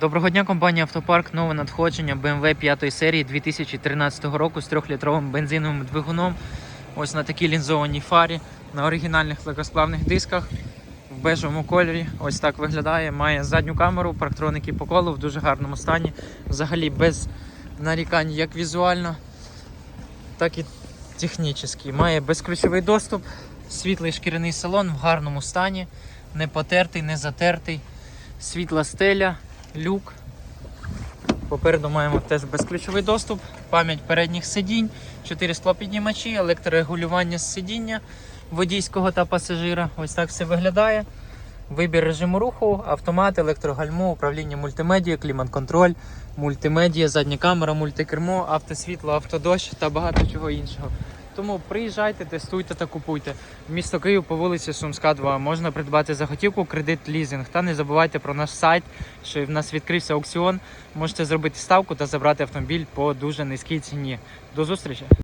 Доброго дня, компанія Автопарк. Нове надходження BMW 5 серії 2013 року з 3-літровим бензиновим двигуном. Ось на такій лінзованій фарі, на оригінальних легкосплавних дисках в бежевому кольорі. Ось так виглядає. Має задню камеру, парктроники по колу в дуже гарному стані. Взагалі без нарікань як візуально, так і технічно. Має безключовий доступ, світлий шкіряний салон в гарному стані, не потертий, не затертий, світла стеля, люк. Попереду маємо теж безключовий доступ, пам'ять передніх сидінь, 4 склопіднімачі, електрорегулювання сидіння водійського та пасажира. Ось так все виглядає. Вибір режиму руху, автомат, електрогальмо, управління мультимедією, клімат-контроль, мультимедія, задня камера, мультикермо, автосвітло, автодощ та багато чого іншого. Тому приїжджайте, тестуйте та купуйте. Місто Київ по вулиці Сумська, 2. Можна придбати за готівку, кредит, лізинг. Та не забувайте про наш сайт, що в нас відкрився аукціон. Можете зробити ставку та забрати автомобіль по дуже низькій ціні. До зустрічі!